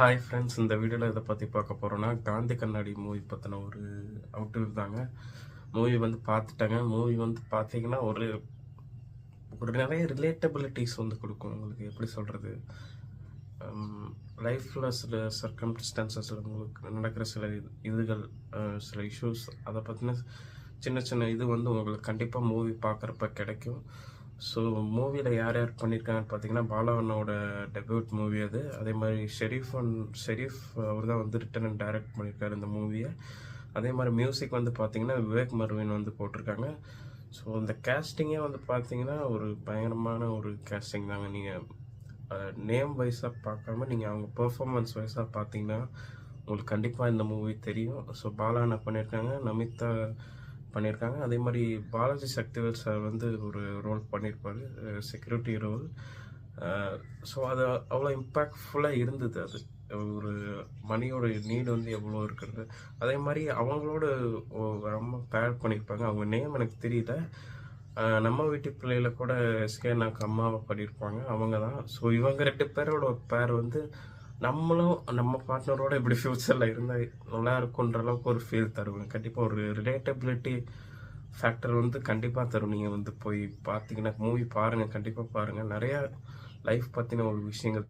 Hi friends இந்த வீடியோவில் இதை பற்றி பார்க்க போகிறோன்னா காந்தி கண்ணாடி மூவி பற்றின ஒரு அவுட்டு தாங்க. மூவி வந்து பார்த்துட்டாங்க. மூவி வந்து பார்த்தீங்கன்னா ஒரு ஒரு நிறைய ரிலேட்டபிலிட்டிஸ் வந்து கொடுக்கும். உங்களுக்கு எப்படி சொல்கிறது லைஃப்பில் சில சர்க்கம்ஸ்டான்சஸில் உங்களுக்கு நடக்கிற சில இது- இதுகள் சில இஷ்யூஸ் அதை பற்றின சின்ன சின்ன இது வந்து உங்களுக்கு கண்டிப்பாக மூவி பார்க்குறப்ப கிடைக்கும். ஸோ மூவியில் யார் யார் பண்ணியிருக்காங்கன்னு பார்த்தீங்கன்னா பாலவனோட டெபியூட் மூவி அது. அதே மாதிரி ஷெரீஃப் அண்ட் ஷெரீஃப் அவர் தான் வந்து ரிட்டன் அண்ட் டைரக்ட் பண்ணியிருக்காரு இந்த மூவியை அதே மாதிரி மியூசிக் வந்து பார்த்தீங்கன்னா விவேக் மர்வின் வந்து போட்டிருக்காங்க. ஸோ இந்த கேஸ்டிங்கே வந்து பார்த்தீங்கன்னா ஒரு பயங்கரமான ஒரு கேஸ்டிங் தாங்க. நீங்கள் நேம் வைஸாக பார்க்காம நீங்கள் அவங்க பெர்ஃபார்மன்ஸ் வைஸாக பார்த்தீங்கன்னா உங்களுக்கு கண்டிப்பாக இந்த மூவி தெரியும். ஸோ பாலா என்ன பண்ணியிருக்காங்க நமிதா பண்ணியிருக்காங்க அதே மாதிரி பாலாஜி சக்திவேல் சார் வந்து ஒரு ரோல் பண்ணியிருப்பாரு செக்யூரிட்டி ரோல் ஸோ அது அவ்வளோ இம்பேக்ட்ஃபுல்லாக இருந்தது அது. ஒரு மணியோட நீடு வந்து எவ்வளோ இருக்கிறது அதே மாதிரி அவங்களோட ரொம்ப பேர் பண்ணியிருப்பாங்க அவங்க நேம் எனக்கு தெரியல. நம்ம வீட்டு பிள்ளையில கூட எஸ்கே நாக்கு அம்மாவை பண்ணியிருப்பாங்க அவங்க தான் ஸோ இவங்க ரெண்டு பேரோட பேர் வந்து நம்மளும் நம்ம பார்ட்னரோட இப்படி ஃப்யூச்சரில் இருந்தால் நல்லா இருக்குன்ற அளவுக்கு ஒரு ஃபீல் தருவாங்க கண்டிப்பாக ஒரு ரிலேட்டபிலிட்டி ஃபேக்டர் வந்து கண்டிப்பாக தரும். நீங்கள் வந்து போய் பார்த்தீங்கன்னா மூவி பாருங்கள் கண்டிப்பாக பாருங்கள் நிறையா லைஃப் பற்றின ஒரு விஷயங்கள்